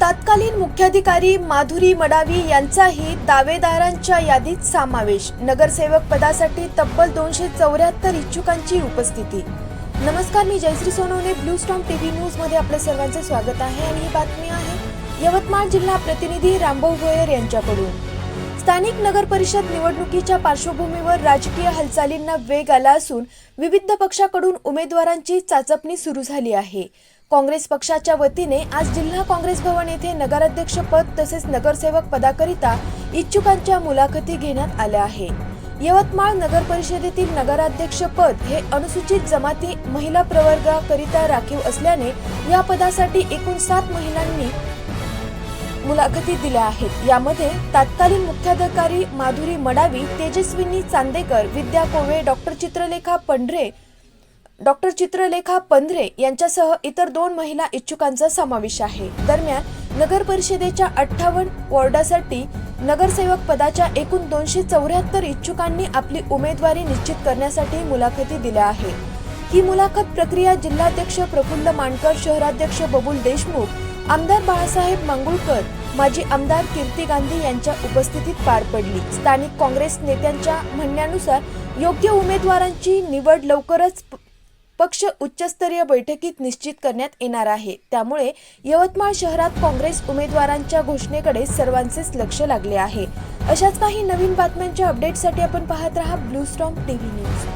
तत्कालीन मुख्याधिकारी माधुरी मडावी यांचाही दावेदारांच्या यादीत समावेश. नगरसेवक पदासाठी तब्बल दोनशे चौऱ्याहत्तर इच्छुकांची उपस्थिती. नमस्कार मी Jayashree Sonawane blue storm TV न्यूजमध्ये आपले सर्वांचे स्वागत आहे आणि ही बातमी आहे यवतमाळ जिल्हा प्रतिनिधी रामभाऊ भोयर यांच्याकडून. स्थानिक नगर परिषद निवडणुकीच्या पार्श्वभूमीवर राजकीय हालचालींना वेग आला असून विविध पक्षाकडून उमेदवारांची चाचपणी सुरू झाली आहे. काँग्रेस पक्षाच्या वतीने आज जिल्हा काँग्रेस भवन येथे नगराध्यक्ष पद तसेच नगरसेवक पदाकरिता इच्छुकांच्या मुलाखती घेण्यात आल्या आहे यवतमाळ नगर परिषदेतील नगराध्यक्ष पद हे अनुसूचित जमाती महिला प्रवर्गाकरिता राखीव असल्याने या पदासाठी एकूण सात महिलांनी मुलाखती दिल्या आहेत. यामध्ये तत्कालीन मुख्याधिकारी माधुरी मडावी तेजस्विनी चांदेकर विद्या कोवे डॉक्टर चित्रलेखा पंढरे डॉक्टर चित्रलेखा पंधरे यांच्यासह इतर दोन महिला इच्छुकांचा समावेश आहे. दरम्यान नगर परिषदेच्या अठ्ठावन्न वॉर्डासाठी नगरसेवक पदाच्या एकूण दोनशे चौऱ्याहत्तर इच्छुकांनी आपली उमेदवारी निश्चित करण्यासाठी मुलाखती दिल्या आहेत. ही मुलाखत प्रक्रिया जिल्हाध्यक्ष प्रफुल्ल मानकर शहराध्यक्ष बबुल देशमुख आमदार बाळासाहेब मांगुळकर माजी आमदार कीर्ती गांधी यांच्या उपस्थितीत पार पडली. स्थानिक काँग्रेस नेत्यांच्या म्हणण्यानुसार योग्य उमेदवारांची निवड लवकरच पक्ष उच्चस्तरीय बैठकीत निश्चित करण्यात येणार आहे. त्यामुळे यवतमाळ शहरात काँग्रेस उमेदवारांच्या घोषणेकडे सर्वांचेच लक्ष लागले आहे. अशाच काही नवीन बातम्यांच्या अपडेटसाठी आपण पाहत रहा ब्लू स्टॉम टीव्ही न्यूज